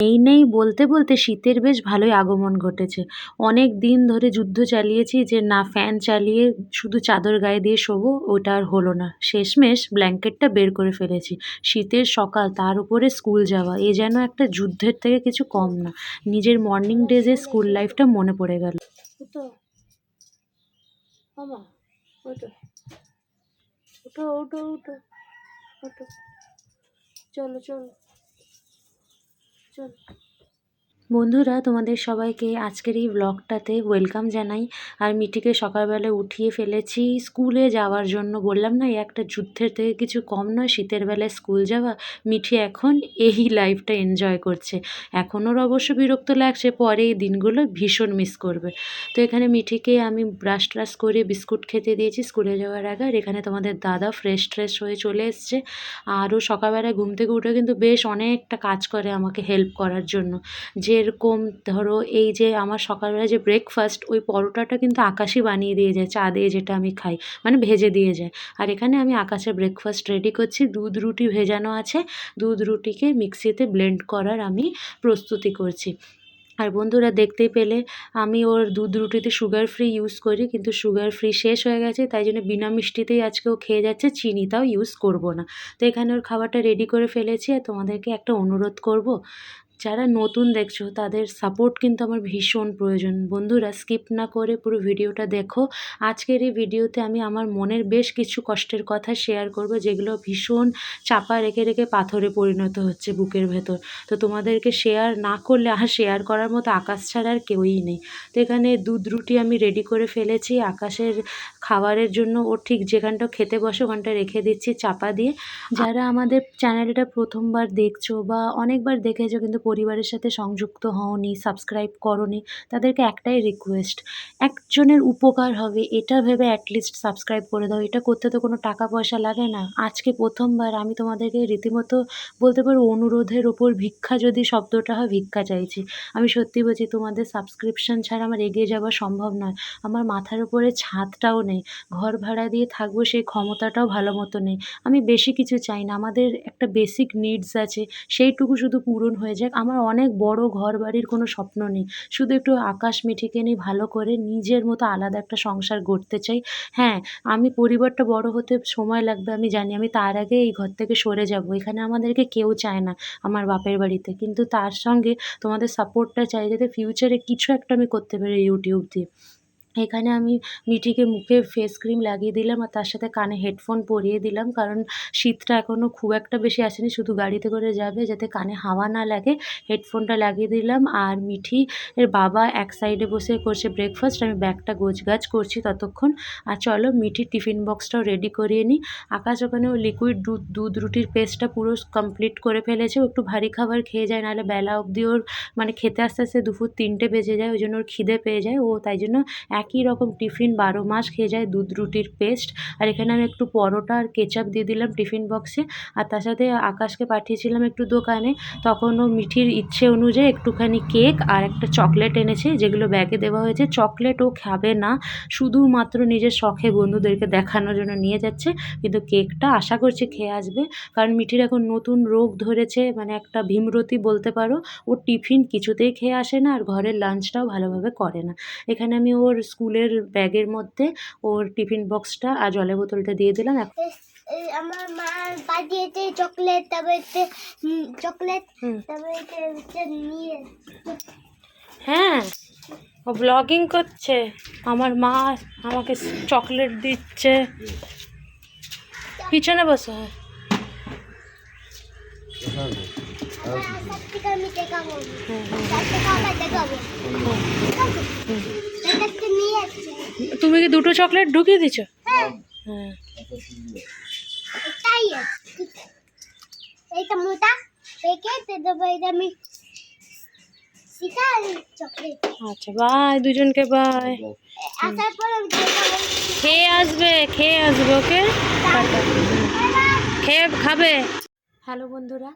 এই নেই বলতে বলতে শীতের বেশ ভালোই আগমন ঘটেছে। অনেক দিন ধরে যুদ্ধ চালিয়েছি যে, না, ফ্যান চালিয়ে শুধু চাদর গায়ে দিয়ে শোবো, ওটা আর হলো না। শেষমেশ ব্ল্যাঙ্কেটটা বের করে ফেলেছি। শীতের সকাল, তার উপরে স্কুল যাওয়া, এ যেন একটা যুদ্ধের থেকে কিছু কম না। নিজের মর্নিং ডেজে স্কুল লাইফটা মনে পড়ে গেল। ওঠো। চলো। চলো চলো বন্ধুরা, তোমাদের সবাইকে আজকের এই ব্লগটাতে ওয়েলকাম জানাই। আর মিঠিকে সকালবেলা উঠিয়ে ফেলেছি স্কুলে যাওয়ার জন্য। বললাম না একটা যুদ্ধের থেকে কিছু কম নয়, শীতের বেলায় স্কুল যাওয়া। মিঠি এখন এই লাইফটা এনজয় করছে। এখন ওর অবশ্য বিরক্ত লাগছে, পরে এই দিনগুলো ভীষণ মিস করবে। তো এখানে মিঠিকে আমি ব্রাশ ট্রাশ করে বিস্কুট খেতে দিয়েছি স্কুলে যাওয়ার আগে। আর এখানে তোমাদের দাদা ফ্রেশ ট্রেশ হয়ে চলে এসছে। আরও সকালবেলায় ঘুম থেকে উঠে কিন্তু বেশ অনেকটা কাজ করে আমাকে হেল্প করার জন্য। যেরকম ধরো এই যে আমার সকালবেলা যে ব্রেকফাস্ট ওই পরোটাটা কিন্তু আকাশই বানিয়ে দিয়ে যায়, চা দিয়ে যেটা আমি খাই মানে ভেজে দিয়ে যায়। আর এখানে আমি আকাশের ব্রেকফাস্ট রেডি করছি, দুধ রুটি ভেজানো আছে, দুধ রুটিকে মিক্সিতে ব্লেন্ড করার আমি প্রস্তুতি করছি। আর বন্ধুরা দেখতে পেলে, আমি ওর দুধ রুটিতে সুগার ফ্রি ইউজ করি, কিন্তু সুগার ফ্রি শেষ হয়ে গেছে, তাই জন্য বিনা মিষ্টিতেই আজকে ও খেয়ে যাচ্ছে, চিনি তাও ইউজ করব না। তো এখানে ওর খাবারটা রেডি করে ফেলেছি, আর তোমাদেরকে একটা অনুরোধ করব যারা নতুন দেখছ, তাদের সাপোর্ট কিন্তু আমার ভীষণ প্রয়োজন। বন্ধুরা স্কিপ না করে পুরো ভিডিওটা দেখো। আজকের এই ভিডিওতে আমি আমার মনের বেশ কিছু কষ্টের কথা শেয়ার করব, যেগুলো ভীষণ চাপা রেখে রেখে পাথরে পরিণত হচ্ছে বুকের ভেতর। তো তোমাদেরকে শেয়ার না করলে আর শেয়ার করার মতো আকাশ ছাড়া আর কেউই নেই। তো এখানে দুধ রুটি আমি রেডি করে ফেলেছি। আকাশের খাবারের জন্য ও ঠিক যেখানটা খেতে বসে, ওখানটা রেখে দিচ্ছি চাপা দিয়ে। যারা আমাদের চ্যানেলটা প্রথমবার দেখছ বা অনেকবার দেখেছ, কিন্তু পরিবারের সাথে সংযুক্ত হওনি সাবস্ক্রাইব করনি, তাদেরকে একটাই রিকোয়েস্ট একজনের উপকার হবে, এটা ভেবে অ্যাটলিস্ট সাবস্ক্রাইব করে দাও, এটা করতে তো কোনো টাকা পয়সা লাগে না। আজকে প্রথমবার আমি তোমাদেরকে রীতিমতো বলতে পারো অনুরোধের ওপর ভিক্ষা যদি শব্দটা হয়, ভিক্ষা চাইছি। আমি সত্যি বলছি, তোমাদের সাবস্ক্রিপশন ছাড়া আমার এগিয়ে যাওয়া সম্ভব নয়। আমার মাথার উপরে ছাদটাও নেই। ঘর ভাড়া দিয়ে থাকব সেই ক্ষমতাটাও ভালো মতো নেই। আমি বেশি কিছু চাই না। আমাদের একটা বেসিক নিডস আছে, সেইটুকু শুধু পূরণ হয়ে যাক। আমার অনেক বড় ঘর বাড়ির কোনো স্বপ্ন নেই। শুধু একটু আকাশ মিঠিকে নিয়ে ভালো করে নিজের মতো আলাদা একটা সংসার গড়তে চাই। হ্যাঁ আমি পরিবারটা বড় হতে সময় লাগবে, আমি জানি। আমি তার আগে এই ঘর থেকে সরে যাব। এখানে আমাদেরকে কেউ চায় না আমার বাপের বাড়িতে। কিন্তু তার সঙ্গে তোমাদের সাপোর্টটা চাই যাতে ফিউচারে কিছু একটা আমি করতে পারি ইউটিউব দিয়ে। এখানে আমি মিঠিকে মুখে ফেস ক্রিম লাগিয়ে দিলাম আর তার সাথে কানে হেডফোন পরিয়ে দিলাম। কারণ শীতটা এখনও খুব একটা বেশি আসেনি, শুধু গাড়িতে করে যাবে যাতে কানে হাওয়া না লাগে। হেডফোনটা লাগিয়ে দিলাম আর মিঠি এর বাবা এক সাইডে বসে করছে ব্রেকফাস্ট আমি ব্যাগটা গোছগাছ করছি ততক্ষণ। আর চলো মিঠির টিফিন বক্সটাও রেডি করিয়ে নিই। আকাশ ওখানে ও লিকুইড দুধ দুধ রুটির পেস্টটা পুরো কমপ্লিট করে ফেলেছে। একটু ভারী খাবার খেয়ে যায়, নাহলে বেলা অবধি ওর মানে খেতে আস্তে আস্তে দুপুর তিনটে বেজে যায়, ওই জন্য ওর খিদে পেয়ে যায়। ও তাই জন্য একই রকম টিফিন বারো মাস খেয়ে যায় দুধ, রুটির পেস্ট আর এখানে আমি একটু পরোটা আর কেচাপ দিয়ে দিলাম টিফিন বক্সে আর তার সাথে আকাশকে পাঠিয়েছিলাম একটু দোকানে। তখন ও মিঠির ইচ্ছে অনুযায়ী একটুখানি কেক আর একটা চকলেট এনেছে, যেগুলো ব্যাগে দেওয়া হয়েছে। চকলেট ও খাবে না, শুধুমাত্র নিজের শখে বন্ধুদেরকে দেখানোর জন্য নিয়ে যাচ্ছে। কিন্তু কেকটা আশা করছি খেয়ে আসবে। কারণ মিঠির এখন নতুন রোগ ধরেছে মানে একটা ভীমরতি বলতে পারো। ও টিফিন কিছুতেই খেয়ে আসে না আর ঘরের লাঞ্চটাও ভালোভাবে করে না। এখানে আমি ওর স্কুলের ব্যাগের মধ্যে ওর টিফিন বক্সটা আর জলের বোতলটা দিয়ে দিলাম। এখন এই আমার মা পাঠিয়েছে চকলেট তারপরে চকলেট। তারপরে নিয়ে হ্যাঁ ও ব্লগিং করছে। আমার মা আমাকে চকলেট দিচ্ছে। পিছনে বসে। আমার তুমি কি দুটো চকলেট ঢুকিয়ে দিছো হ্যাঁ। হ্যাঁ। এইটা মোটা প্যাকেট দেবো এটা আমি আচ্ছা বাই দুজনকে বাই খেয়ে আসবে খেয়ে আসবে ওকে খেয়ে খাবে। হ্যালো বন্ধুরা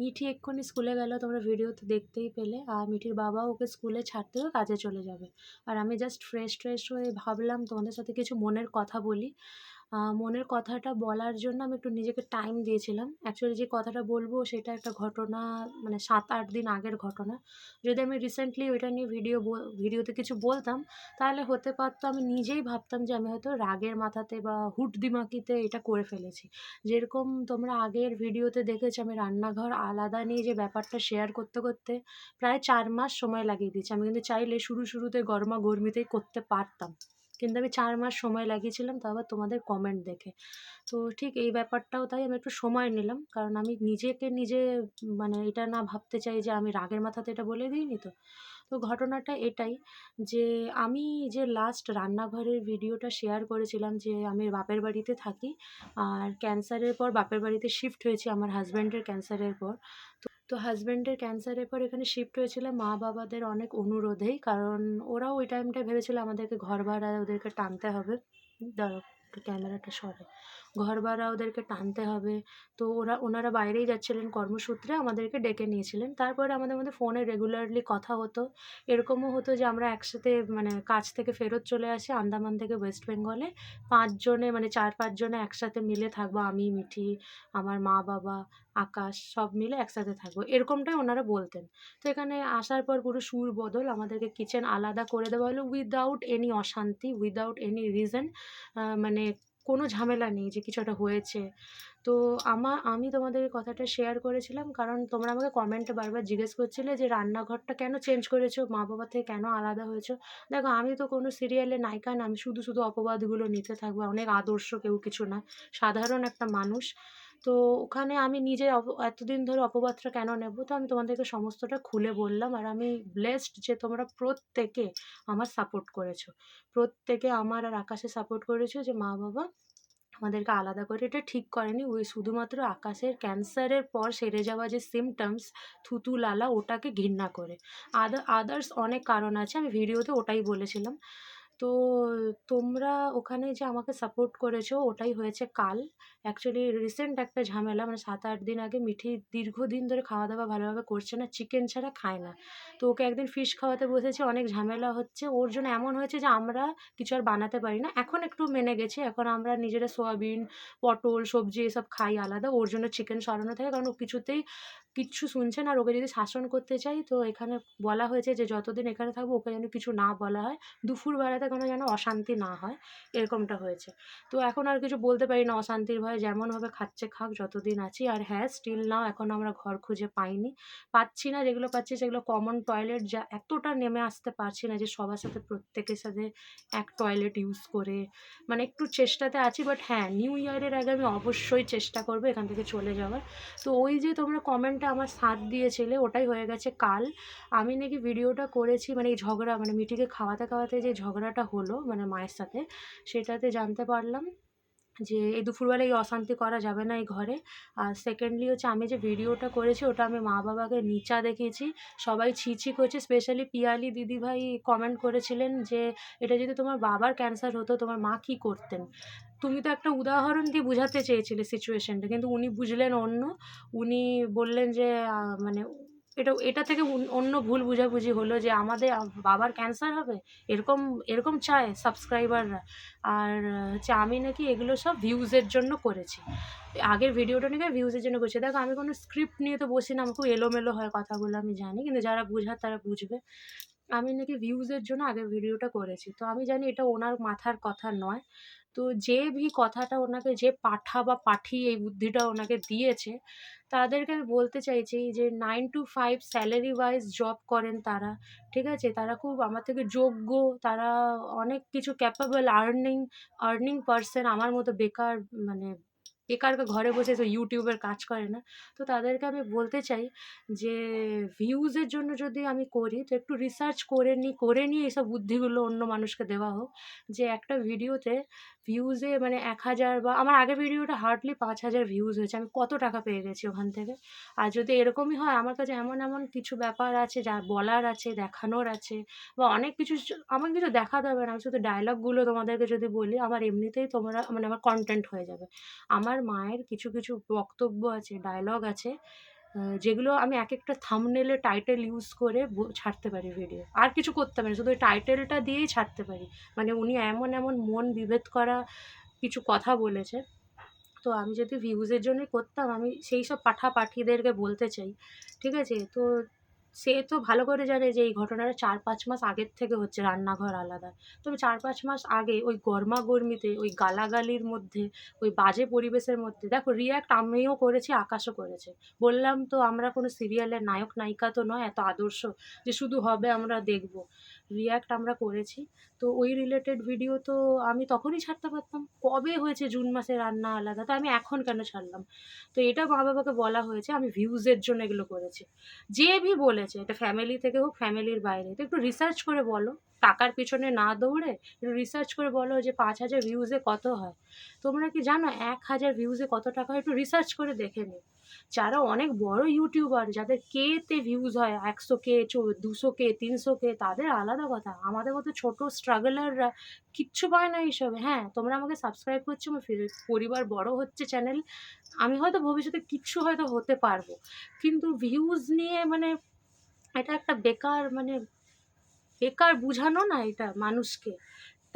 মিঠি এক্ষুনি স্কুলে গেল, তোমরা ভিডিওতে দেখতেই পেলে। আর মিঠির বাবা ওকে স্কুলে ছাড়তেও কাজে চলে যাবে। আর আমি জাস্ট ফ্রেশ ট্রেশ হয়ে ভাবলাম তোমাদের সাথে কিছু মনের কথা বলি। মনের কথাটা বলার জন্য আমি একটু নিজেকে টাইম দিয়েছিলাম। অ্যাকচুয়ালি যে কথাটা বলব সেটা একটা ঘটনা মানে সাত আট দিন আগের ঘটনা। যদি আমি রিসেন্টলি ওইটা নিয়ে ভিডিও ভিডিওতে কিছু বলতাম, তাহলে হতে পারতো আমি নিজেই ভাবতাম যে আমি হয়তো রাগের মাথাতে বা হুট দিমাকিতে এটা করে ফেলেছি। যেরকম তোমরা আগের ভিডিওতে দেখেছ, আমি রান্নাঘর আলাদা নিয়ে যে ব্যাপারটা শেয়ার করতে করতে প্রায় চার মাস সময় লাগিয়ে দিয়েছি। আমি কিন্তু চাইলে শুরু, শুরুতে গরমা গরমিতেই করতে পারতাম। কিন্তু আমি চার মাস সময় লাগিয়েছিলাম, তাও আবার তোমাদের কমেন্ট দেখে। তো ঠিক এই ব্যাপারটাও তাই আমি একটু সময় নিলাম, কারণ আমি নিজেকে নিজে মানে এটা না ভাবতে চাই যে আমি রাগের মাথাতে এটা বলে দিইনি তো। তো ঘটনাটা এটাই যে আমি যে লাস্ট রান্নাঘরের ভিডিওটা শেয়ার করেছিলাম যে আমি বাপের বাড়িতে থাকি, আর ক্যান্সারের পর বাপের বাড়িতে শিফট হয়েছি, আমার হাজব্যান্ডের ক্যান্সারের পর। তো হাজব্যান্ডের ক্যান্সারের পর এখানে শিফট হয়েছিলাম মা বাবাদের অনেক অনুরোধেই, কারণ ওরাও ওই টাইমটা ভেবেছিল আমাদেরকে ঘর ভাড়া ওদেরকে টানতে হবে। দাঁড়াও ক্যামেরাটা সরে। ঘর ভাড়া ওদেরকে টানতে হবে। তো ওরা, ওনারা বাইরেই যাচ্ছিলেন কর্মসূত্রে, আমাদেরকে ডেকে নিয়েছিলেন। তারপরে আমাদের মধ্যে ফোনে রেগুলারলি কথা হতো। এরকমও হতো যে আমরা একসাথে মানে কাজ থেকে ফেরত চলে আসি আন্দামান থেকে ওয়েস্ট বেঙ্গলে। পাঁচজনে মানে চার পাঁচজনে একসাথে মিলে থাকব, আমি, মিঠি, আমার মা, বাবা, আকাশ, সব মিলে একসাথে থাকব। এরকমটাই ওনারা বলতেন। তো এখানে আসার পর পুরো সুর বদল, আমাদেরকে কিচেন আলাদা করে দেওয়া হলো উইদাউট এনি অশান্তি উইদাউট এনি রিজন মানে কোনো ঝামেলা নেই যে কিছু একটা হয়েছে। তো আমার আমি তোমাদের কথাটা শেয়ার করেছিলাম কারণ তোমরা আমাকে কমেন্টে বারবার জিজ্ঞেস করছিলে যে রান্নাঘরটা কেন চেঞ্জ করেছ? মা বাবা থেকে কেন আলাদা হয়েছো? দেখো, আমি তো কোনো সিরিয়ালে নায়িকা না, আমি শুধু শুধু অপবাদগুলো নিতে থাকব, অনেক আদর্শ কেউ কিছু না। সাধারণ একটা মানুষ। তো ওখানে আমি নিজের এতদিন ধরে অপবাদটা কেন নেব? তো আমি তোমাদেরকে সমস্তটা খুলে বললাম আর আমি ব্লেসড যে তোমরা প্রত্যেকে আমার সাপোর্ট করেছ। প্রত্যেকে আমার আর আকাশে সাপোর্ট করেছ যে মা বাবা আমাদেরকে আলাদা করে। এটা ঠিক করেনি। ওই শুধুমাত্র আকাশের ক্যান্সারের পর সেরে যাওয়া যে সিমটমস থুতু, লালা, ওটাকে ঘৃণা করে। আদার আদার্স অনেক কারণ আছে। আমি ভিডিওতে ওটাই বলেছিলাম। তো তোমরা ওখানে যে আমাকে সাপোর্ট করেছ, ওটাই হয়েছে কাল। অ্যাকচুয়ালি রিসেন্ট একটা ঝামেলা মানে সাত আট দিন আগে মিঠি দীর্ঘদিন ধরে খাওয়া দাওয়া ভালোভাবে করছে না চিকেন ছাড়া খায় না। তো ওকে একদিন ফিশ খাওয়াতে বসেছি, অনেক ঝামেলা হচ্ছে। ওর জন্য এমন হয়েছে যে আমরা কিছু আর বানাতে পারি না। এখন একটু মেনে গেছি, এখন আমরা নিজেরা সোয়াবিন পটল, সবজি এসব খাই আলাদা, ওর জন্য চিকেন সরানো থাকে, কারণ ও কিছুতেই কিচ্ছু শুনছে না, আর ওকে যদি শাসন করতে চাই, তো এখানে বলা হয়েছে যে যতদিন এখানে থাকব, ওকে যেন কিছু না বলা হয়। দুপুরবেলাতে কোনো যেন অশান্তি না হয়, এরকমটা হয়েছে। তো এখন আর কিছু বলতে পারি না, অশান্তির ভয়ে যেমনভাবে খাচ্ছে খাক যতদিন আছি, আর হ্যাঁ স্টিল নাও এখন আমরা ঘর খুঁজে পাইনি। পাচ্ছি না যেগুলো পাচ্ছি, সেগুলো কমন টয়লেট যা এতটা নেমে আসতে পারছি না যে সবার সাথে, প্রত্যেকের সাথে এক টয়লেট ইউজ করে। মানে একটু চেষ্টাতে আছি বাট হ্যাঁ নিউ ইয়ারের আগে আমি অবশ্যই চেষ্টা করব এখান থেকে চলে যাওয়ার। তো ওই যে তোমরা কমেন্টে আমার সাথ দিয়েছিলে, ওটাই হয়ে গেছে কাল। আমি নাকি ভিডিওটা করেছি মানে এই ঝগড়া মানে মিটিকে খাওয়াতে খাওয়াতে যে ঝগড়াটা হলো মানে মায়ের সাথে, সেটাতে জানতে পারলাম। যে এই দুপুরবেলা এই অশান্তি করা যাবে না এই ঘরে। আর সেকেন্ডলি হচ্ছে আমি যে ভিডিওটা করেছি, ওটা আমি মা বাবাকে নিচা দেখিয়েছি সবাই ছি ছি করছে স্পেশালি পিয়ালি দিদিভাই কমেন্ট করেছিলেন যে, এটা যদি তোমার বাবার ক্যান্সার হতো, তোমার মা কী করতেন? তুমি তো একটা উদাহরণ দিয়ে বোঝাতে চেয়েছিলে সিচুয়েশনটা কিন্তু উনি বুঝলেন অন্য। উনি বললেন যে মানে এটা এটা থেকে অন্য ভুল বুঝাবুঝি হলো যে আমাদের বাবার ক্যান্সার হবে? এরকম এরকম চায় সাবস্ক্রাইবাররা আর, হচ্ছে আমি নাকি এগুলো সব ভিউজের জন্য করেছি। আগের ভিডিওটা নাকি ভিউজের জন্য করেছি। দেখো, আমি কোনো স্ক্রিপ্ট নিয়ে তো বসি না, আমি খুব এলোমেলো হয় কথাগুলো, আমি জানি। কিন্তু যারা বুঝার তারা বুঝবে। আমি নাকি ভিউজের জন্য আগের ভিডিওটা করেছি। তো আমি জানি এটা ওনার মাথার কথা নয়। তো যে ভি কথাটা ওনাকে যে পাঠা বা পাঠি এই বুদ্ধিটা ওনাকে দিয়েছে, তাদেরকে আমি বলতে চাইছি যে nine to five salary wise job করেন তারা, ঠিক আছে? তারা খুব আমার থেকে যোগ্য, তারা অনেক কিছু ক্যাপাবল আর্নিং আর্নিং পারসন আমার মতো বেকার মানে বেকার ঘরে বসে তো ইউটিউবের কাজ করে না। তো তাদেরকে আমি বলতে চাই যে ভিউজের জন্য যদি আমি করি, তো একটু রিসার্চ করে নিই করে নিয়ে এইসব বুদ্ধিগুলো অন্য মানুষকে দেওয়া হোক। যে একটা ভিডিওতে ভিউজে মানে এক হাজার বা, আমার আগের ভিডিওটা হার্ডলি পাঁচ হাজার ভিউজ হয়েছে। আমি কত টাকা পেয়ে গেছি ওখান থেকে? আর যদি এরকমই হয়, আমার কাছে এমন এমন কিছু ব্যাপার আছে যা বলার আছে, দেখানোর আছে, বা অনেক কিছু আমার কিছু দেখাতে হবে না। আমি শুধু ডায়লগগুলো তোমাদেরকে যদি বলি, আমার এমনিতেই তোমরা মানে আমার কন্টেন্ট হয়ে যাবে। আমার মায়ের কিছু কিছু বক্তব্য আছে ডায়লগ আছে যেগুলো আমি এক একটা থামনেলে টাইটেল ইউজ করে ছাড়তে পারি ভিডিও আর কিছু করতে পারি শুধু টাইটেলটা দিয়েই ছাড়তে পারি। মানে উনি এমন এমন মন বিভেদ করা কিছু কথা বলেছে। তো আমি যদি ভিউজের জন্যই করতাম, আমি সেই সব পাঠা পাঠিদেরকে বলতে চাই, ঠিক আছে? তো সে তো ভালো করে জানে যে এই ঘটনাটা চার পাঁচ মাস আগের থেকে হচ্ছে, রান্নাঘর আলাদা। তবে চার পাঁচ মাস আগে ওই গরমাগর্মিতে ওই গালাগালির মধ্যে, ওই বাজে পরিবেশের মধ্যে, দেখো রিয়াক্ট আমিও করেছি, আকাশও করেছে। বললাম তো, আমরা কোনো সিরিয়ালের নায়ক নায়িকা তো নয়, এত আদর্শ যে শুধু হবে আমরা দেখব। রিয়াক্ট আমরা করেছি। তো ওই রিলেটেড ভিডিও তো আমি তখনই ছাড়তে পারতাম। কবে হয়েছে জুন মাসে রান্না আলাদা? তো আমি এখন কেন ছাড়লাম? তো এটা মা বাবাকে বলা হয়েছে, আমি ভিউজের জন্য এগুলো করেছি। যে ভি বলেছে, এটা ফ্যামিলি থেকে হোক ফ্যামিলির বাইরে, তো একটু রিসার্চ করে বলো। টাকার পিছনে না দৌড়ে একটু রিসার্চ করে বলো যে পাঁচ হাজার ভিউজে কত হয়? তোমরা কি জানো, এক হাজার ভিউজে কত টাকা হয়? একটু রিসার্চ করে দেখে নিও। যারা অনেক বড় ইউটিউবার যাদের কেতে ভিউজ হয়, একশো কে দুশো কে তিনশো কে তাদের আলাদা কথা। আমাদের মতো ছোট স্ট্রাগলাররা কিচ্ছু পায় না এইসবে। হ্যাঁ তোমরা আমাকে সাবস্ক্রাইব করছ, আমার পরিবার বড় হচ্ছে চ্যানেল আমি হয়তো ভবিষ্যতে কিচ্ছু হয়তো হতে পারব। কিন্তু ভিউজ নিয়ে মানে এটা একটা বেকার মানে বেকার বুঝানো না এটা মানুষকে।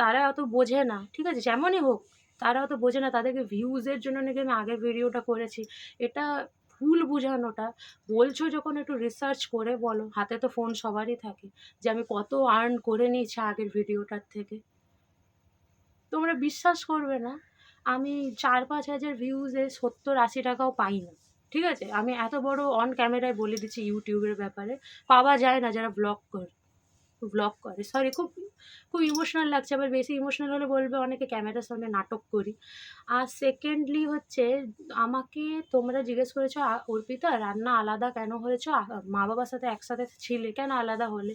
তারা অত বোঝে না, ঠিক আছে? যেমনই হোক তারা অত বোঝে না, তাদেরকে ভিউজের জন্য নাকি আমি আগের ভিডিওটা করেছি। এটা ভুল বোঝানোটা। বলছো যখন একটু রিসার্চ করে বলো, হাতে তো ফোন সবারই থাকে যে আমি কত আর্ন করে নিয়েছি আগের ভিডিওটার থেকে। তোমরা বিশ্বাস করবে না, আমি চার পাঁচ হাজার ভিউজে সত্তর আশি টাকাও পাই না, ঠিক আছে? আমি এত বড় অন ক্যামেরায় বলে দিচ্ছি ইউটিউবের ব্যাপারে। পাওয়া যায় না যারা ব্লগ করে। ব্লগ করে। সরি খুব খুব ইমোশনাল লাগছে, আবার বেশি ইমোশনাল হলে বলবে অনেকে ক্যামেরার সামনে নাটক করি। আর সেকেন্ডলি হচ্ছে, আমাকে তোমরা জিজ্ঞেস করেছ অর্পিতা, রান্না আলাদা কেন হয়েছো? মা বাবার সাথে একসাথে ছিলে কেন আলাদা হলে?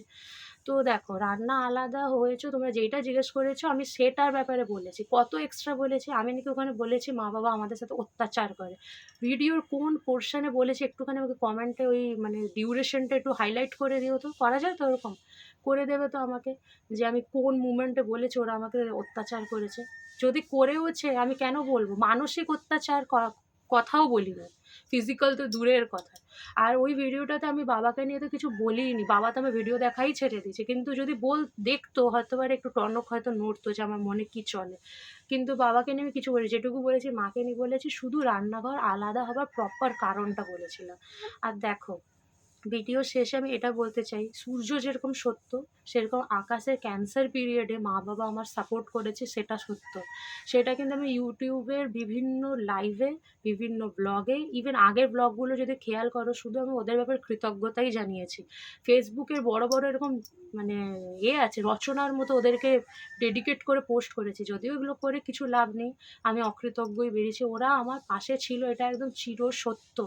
তো দেখো, রান্না আলাদা হয়েছো, তোমরা যেটা জিজ্ঞেস করেছ, আমি সেটার ব্যাপারে বলেছি। কত এক্সট্রা বলেছি? আমি নাকি ওখানে বলেছি, মা বাবা আমাদের সাথে অত্যাচার করে। ভিডিওর কোন পোর্শনে বলেছি, একটুখানি আমাকে কমেন্টে ওই মানে ডিউরেশনটা একটু হাইলাইট করে দিও তো। করা যায় তো ওরকম? করে দেবে তো আমাকে যে আমি কোন মুমেন্টে বলেছি, ওরা আমাকে অত্যাচার করেছে। যদি করেওছে, আমি কেন বলব? মানসিক অত্যাচার কথাও বলি না। ফিজিক্যাল তো দূরের কথা। আর ওই ভিডিওটাতে আমি বাবাকে নিয়ে তো কিছু বলিনি। বাবা তো আমি ভিডিও দেখাই ছেড়ে দিয়েছে। কিন্তু যদি বল, দেখতো হয়তো পারে একটু টনক হয়তো নড়তো যে আমার মনে কি চলে। কিন্তু বাবাকে নিয়ে আমি কিছু বলি যেটুকু বলেছি, মাকে নিয়ে বলেছি, শুধু রান্নাঘর আলাদা হবার প্রপার কারণটা বলেছিলাম। আর দেখো ভিডিও শেষে আমি এটা বলতে চাই, সূর্য যেরকম সত্য, সেরকম আকাশের ক্যান্সার পিরিয়ডে মা বাবা আমার সাপোর্ট করেছে সেটা সত্য। সেটা কিন্তু আমি ইউটিউবের বিভিন্ন লাইভে বিভিন্ন ব্লগে ইভেন আগের ব্লগগুলো যদি খেয়াল করো, শুধু আমি ওদের ব্যাপারে কৃতজ্ঞতাই জানিয়েছি। ফেসবুকের বড় বড় এরকম মানে এ আছে, রচনার মতো ওদেরকে ডেডিকেট করে পোস্ট করেছি, যদিও এগুলো করে কিছু লাভ নেই, আমি অকৃতজ্ঞই বেরিয়েছি। ওরা আমার পাশে ছিল, এটা একদম চির সত্য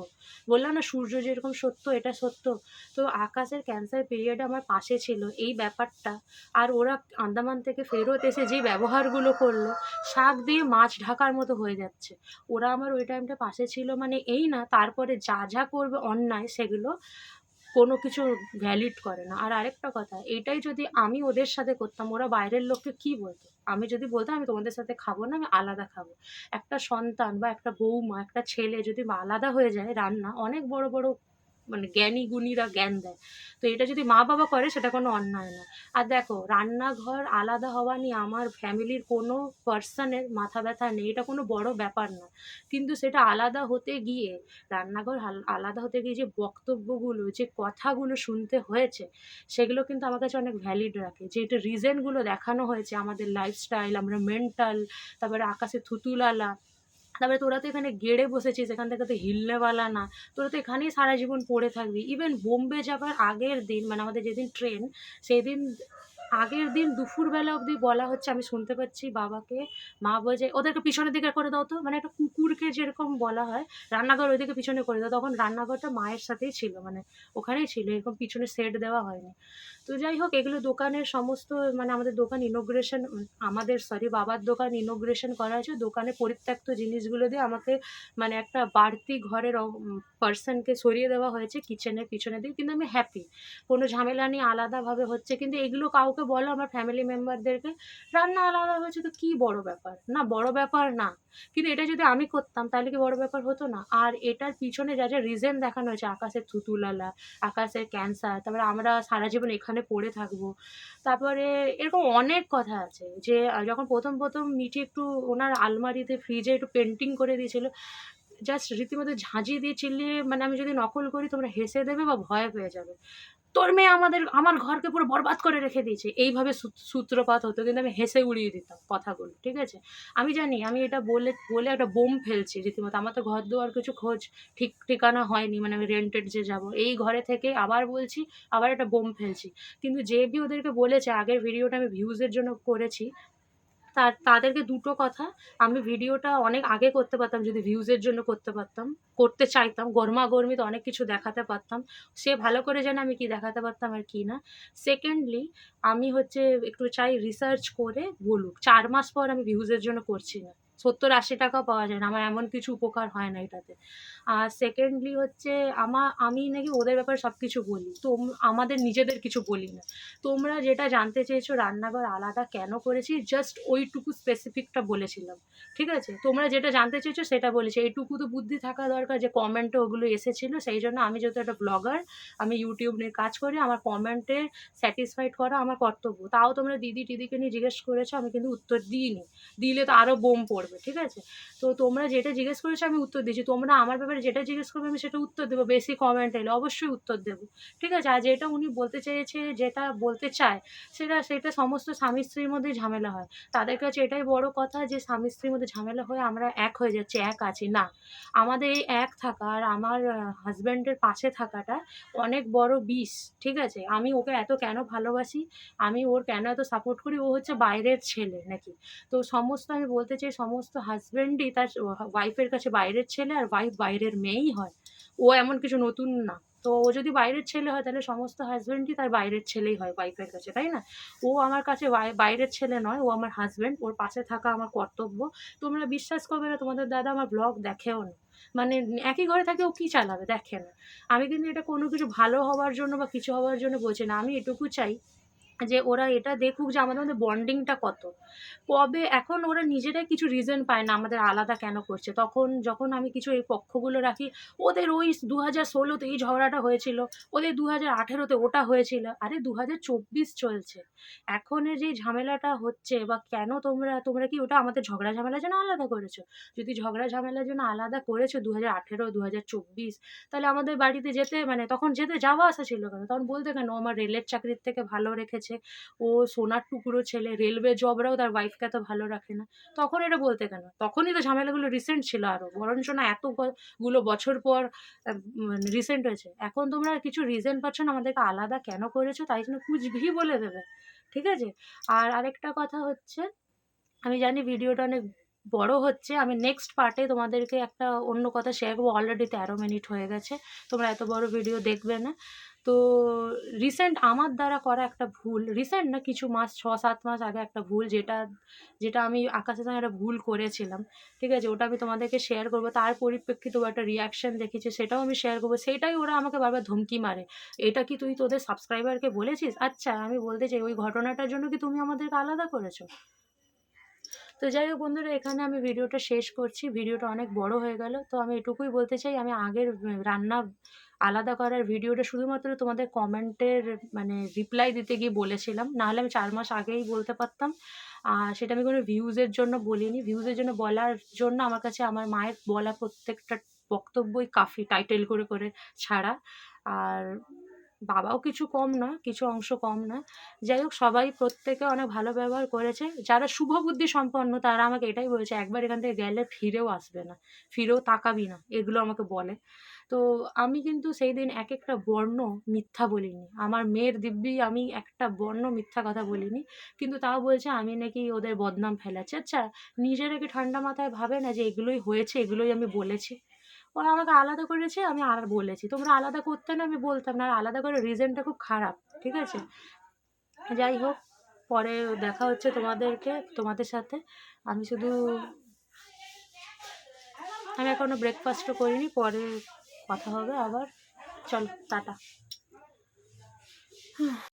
বললাম না সূর্য যেরকম সত্য, এটা সত্য তো তো আকাশের ক্যান্সার পিরিয়ডে আমার পাশে ছিল, এই ব্যাপারটা। আর ওরা আন্দামান থেকে ফেরত এসে যে ব্যবহারগুলো করল, শাক দিয়ে মাছ ঢাকার মতো হয়ে যাচ্ছে। ওরা আমার ওই টাইমটা পাশে ছিল মানে এই না, তারপরে যা যা করবে অন্যায় সেগুলো কোনো কিছু ভ্যালিড করে না। আর আরেকটা কথা, এটাই যদি আমি ওদের সাথে করতাম, ওরা বাইরের লোককে কি বলতো? আমি যদি বলতাম, আমি তোমাদের সাথে খাব না, আমি আলাদা খাব। একটা সন্তান বা একটা বৌমা, একটা ছেলে যদি আলাদা হয়ে যায় রান্না, অনেক বড় বড় মানে জ্ঞানী গুণীরা জ্ঞান দেয়। তো এটা যদি মা বাবা করে, সেটা কোনো অন্যায় না আর দেখো, রান্নাঘর আলাদা হওয়া নিয়ে আমার ফ্যামিলির কোনো পার্সনের মাথা ব্যথা নেই। এটা কোনো বড় ব্যাপার না। কিন্তু সেটা আলাদা হতে গিয়ে, রান্নাঘর আলাদা হতে গিয়ে যে বক্তব্যগুলো, যে কথাগুলো শুনতে হয়েছে, সেগুলো কিন্তু আমার কাছে অনেক ভ্যালিড রাখে। যে এটা রিজনগুলো দেখানো হয়েছে আমাদের লাইফস্টাইল আমরা মেন্টাল তারপরে আকাশে থুতুলালা তারপরে তোরা তো এখানে গেড়ে বসেছিস, এখান থেকে তো হিলনেওয়ালা না। তোরা তো এখানেই সারা জীবন পড়ে থাকবি। ইভেন বোম্বে যাবার আগের দিন মানে আমাদের যেদিন ট্রেন সেই দিন আগের দিন দুপুরবেলা অবধি বলা হচ্ছে, আমি শুনতে পাচ্ছি বাবাকে, মা বলছে, ওদেরকে পিছনের দিকে করে দাও তো। মানে একটা কুকুরকে যেরকম বলা হয়, রান্নাঘর ওইদিকে পিছনে করে দাও। তখন রান্নাঘরটা মায়ের সাথেই ছিল মানে ওখানেই ছিল, এরকম পিছনে সেট দেওয়া হয়নি। তো যাই হোক, এগুলো দোকানের সমস্ত মানে আমাদের দোকান ইনোগ্রেশন আমাদের সরি বাবার দোকান ইনোগ্রেশন করা হয়েছে। দোকানে পরিত্যক্ত জিনিসগুলো দিয়ে আমাকে মানে একটা বাড়তি ঘরের পার্সনকে সরিয়ে দেওয়া হয়েছে কিচেনের পিছনে দিয়ে কিন্তু আমি হ্যাপি কোনো ঝামেলা নেই, আলাদাভাবে হচ্ছে। কিন্তু এগুলো কাউকে ওকে বলো আমার ফ্যামিলি মেম্বারদেরকে রান্না আলাদা হয়েছে তো কী বড় ব্যাপার? না, বড় ব্যাপার না। কিন্তু এটা যদি আমি করতাম তাহলে কি বড় ব্যাপার হতো না? আর এটার পিছনে যা যা রিজন দেখানো হয়েছে, আকাশের থুতুলালা, আকাশের ক্যান্সার তারপরে আমরা সারা জীবন এখানে পড়ে থাকব। তারপরে এরকম অনেক কথা আছে যে যখন প্রথম প্রথম মিটি একটু ওনার আলমারিতে ফ্রিজে একটু পেন্টিং করে দিয়েছিল জাস্ট রীতিমতো ঝাঁঝিয়ে দিয়ে চিল্লিয়ে মানে আমি যদি নকল করি তোমরা হেসে দেবে বা ভয় পেয়ে যাবে। তোর মেয়ে আমাদের, আমার ঘরকে পুরো বরবাদ করে রেখে দিয়েছে। এইভাবে সূত্রপাত হতো, কিন্তু আমি হেসে উড়িয়ে দিতাম কথাগুলো, ঠিক আছে? আমি জানি, আমি এটা বলে বলে একটা বোম ফেলছি রীতিমতো। আমার তো ঘর দুয়ার কিছু খোঁজ ঠিক ঠিকানা হয়নি মানে আমি রেন্টেড যে যাব, এই ঘরে থেকে আবার বলছি, আবার একটা বোম ফেলছি। কিন্তু যে বি ওদেরকে বলেছে, আগের ভিডিওটা আমি ভিউজের জন্য করেছি তার, তাদেরকে দুটো কথা, আমি ভিডিওটা অনেক আগে করতে পারতাম, যদি ভিউজের জন্য করতে পারতাম, করতে চাইতাম গরমা গরমিতে অনেক কিছু দেখাতে পারতাম, সে ভালো করে জানে আমি কি দেখাতে পারতাম আর কি না। সেকেন্ডলি আমি হচ্ছে একটু চাই রিসার্চ করে বলুক, চার মাস পর আমি ভিউজের জন্য করছি না, সত্তর আশি টাকাও পাওয়া যায় না, আমার এমন কিছু উপকার হয় না এটাতে। আর সেকেন্ডলি হচ্ছে আমা, আমি নাকি ওদের ব্যাপারে সব কিছু বলি। তো আমাদের নিজেদের কিছু বলি না। তোমরা যেটা জানতে চেয়েছো রান্নাঘর আলাদা কেন করেছি? জাস্ট ওইটুকু স্পেসিফিকটা বলেছিলাম। ঠিক আছে? তোমরা যেটা জানতে চেয়েছো সেটা বলেছি। এইটুকু তো বুদ্ধি থাকা দরকার যে কমেন্টে ওগুলো এসেছিল। সেই জন্য আমি যেহেতু একটা ব্লগার আমি ইউটিউব নিয়ে কাজ করি, আমার কমেন্টে স্যাটিসফাইড করা আমার কর্তব্য। তাও তোমরা দিদি টিদিকে নিয়ে জিজ্ঞেস করেছ, আমি কিন্তু উত্তর দিইনি। দিলে তো আরও বোম পড়বে। ঠিক আছে? তো তোমরা যেটা জিজ্ঞেস করেছ আমি উত্তর দিয়েছি। তোমরা আমার ব্যাপারে যেটা জিজ্ঞেস করবে আমি সেটা উত্তর দেবো বেশি কমেন্ট এলে, অবশ্যই উত্তর দেবো। ঠিক আছে? আর যেটা উনি বলতে চেয়েছে, যেটা বলতে চায়, সেটা সেটা সমস্ত স্বামী স্ত্রীর মধ্যেই ঝামেলা হয়। তাদের কাছে এটাই বড় কথা যে, স্বামী স্ত্রীর মধ্যে ঝামেলা হয়ে আমরা এক হয়ে যাচ্ছি, এক আছি। না, আমাদের এই এক থাকা আর আমার হাজব্যান্ডের পাশে থাকাটা অনেক বড় বিষ, ঠিক আছে? আমি ওকে এত কেন ভালোবাসি? আমি ওর কেন এত সাপোর্ট করি? ও হচ্ছে বাইরের ছেলে নাকি? তো সমস্ত আমি বলতে চাই, সমস্ত হাজব্যান্ডই তার ওয়াইফের কাছে বাইরের ছেলে আর ওয়াইফ বাইরের মেয়েই হয়। ও এমন কিছু নতুন না। তো ও যদি বাইরের ছেলে হয়, তাহলে সমস্ত হাজব্যান্ডই তার বাইরের ছেলেই হয় ওয়াইফের কাছে, তাই না? ও আমার কাছে বাইরের ছেলে নয়, ও আমার হাজব্যান্ড ওর পাশে থাকা আমার কর্তব্য। তোমরা বিশ্বাস করবে না, তোমাদের দাদা আমার ব্লগ দেখেও না। মানে একই ঘরে থাকে, ও কী চালাবে? দেখে না। আমি কিন্তু এটা কোনো কিছু ভালো হওয়ার জন্য বা কিছু হওয়ার জন্য বলছি না। আমি এটুকু চাই যে ওরা এটা দেখুক যে আমাদের মধ্যে বন্ডিংটা কত। কবে এখন ওরা নিজেরাই কিছু রিজন পায় না আমাদের আলাদা কেন করছে। তখন যখন আমি কিছু এই পক্ষগুলো রাখি, ওদের ওই দু হাজার ষোলোতে এই ঝগড়াটা হয়েছিল, ওদের দু হাজার আঠেরোতে ওটা হয়েছিল। আরে দু হাজার চব্বিশ চলছে। এখনের যে ঝামেলাটা হচ্ছে বা কেন তোমরা তোমরা কি ওটা আমাদের ঝগড়া ঝামেলার জন্য আলাদা করেছ? যদি ঝগড়া ঝামেলার জন্য আলাদা করেছ দু হাজার আঠেরো দু হাজার চব্বিশ, তাহলে আমাদের বাড়িতে যেতে মানে তখন যেতে যাওয়া আসা ছিল কেন? তখন বলতে কেন আমার রেলের চাকরির থেকে ভালো রেখেছে ও সোনার টুকরো ছেলে রেলওয়ে জবরাও তার ওয়াইফকে এত ভালো রাখে না। তখন এটা বলতে কেন? তখনই তো ঝামেলাগুলো রিসেন্ট ছিল আরও বরঞ্চ না এতগুলো বছর পর রিসেন্ট হয়েছে। এখন তোমরা কিছু রিজন পাচ্ছ না, আমাদেরকে আলাদা কেন করেছ তাই জন্য কুচভি বলে দেবে, ঠিক আছে? আর আরেকটা কথা হচ্ছে, আমি জানি ভিডিওটা অনেক বড় হচ্ছে, আমি নেক্সট পার্টে তোমাদেরকে একটা অন্য কথা শেয়ার করব। অলরেডি তেরো মিনিট হয়ে গেছে, তোমরা এত বড় ভিডিও দেখবে না। তো রিসেন্ট আমার দ্বারা করা একটা ভুল রিসেন্ট না কিছু মাস, ছ, সাত মাস আগে একটা ভুল যেটা যেটা আমি আকাশের সঙ্গে একটা ভুল করেছিলাম, ঠিক আছে? ওটা আমি তোমাদেরকে শেয়ার করব। তার পরিপ্রেক্ষিতে একটা রিয়াকশান দেখেছে, সেটাও আমি শেয়ার করব। সেটাই ওরা আমাকে বারবার ধমকি মারে। এটা কি তুই তোদের সাবস্ক্রাইবারকে বলেছিস? আচ্ছা আমি বলতে চাই, ওই ঘটনাটার জন্য কি তুমি আমাদেরকে আলাদা করেছ? তো যাই হোক বন্ধুরা, এখানে আমি ভিডিওটা শেষ করছি। ভিডিওটা অনেক বড় হয়ে গেল, তো আমি এটুকুই বলতে চাই, আমি আগের রান্না আলাদা করার ভিডিওটা শুধুমাত্র তোমাদের কমেন্টের মানে রিপ্লাই দিতে গিয়ে বলেছিলাম। নাহলে আমি চার মাস আগেই বলতে পারতাম। আর সেটা আমি কোনো ভিউজের জন্য বলিনি। ভিউজের জন্য বলার জন্য আমার কাছে আমার মায়ের বলা প্রত্যেকটা বক্তব্যই কাফি টাইটেল করে করে ছাড়া। আর বাবাও কিছু কম নয়, কিছু অংশ কম নয়। যাই হোক, সবাই প্রত্যেকে অনেক ভালো ব্যবহার করেছে। যারা শুভ বুদ্ধি সম্পন্ন, তারা আমাকে এটাই বলেছে, একবার এখান থেকে গেলে ফিরেও আসবে না, ফিরেও তাকাবি না, এগুলো আমাকে বলে। তো আমি কিন্তু সেই দিন এক একটা বর্ণ মিথ্যা বলিনি। আমার মেয়ের দিব্যি আমি একটা বর্ণ মিথ্যা কথা বলিনি, কিন্তু তাও বলছে, আমি নাকি ওদের বদনাম ফেলাচ্ছি আচ্ছা নিজেরা কি ঠান্ডা মাথায় ভাবে না যে এগুলোই হয়েছে, এগুলোই আমি বলেছি? ওরা আমাকে আলাদা করেছে, আমি আর বলেছি। তোমরা আলাদা করতে না, আমি বলতাম না। আর আলাদা করে রিজনটা খুব খারাপ, ঠিক আছে? যাই হোক, পরে দেখা হচ্ছে তোমাদেরকে, তোমাদের সাথে। আমি শুধু আমি এখনও ব্রেকফাস্টও করিনি, পরে কথা হবে আবার। চল, টাটা।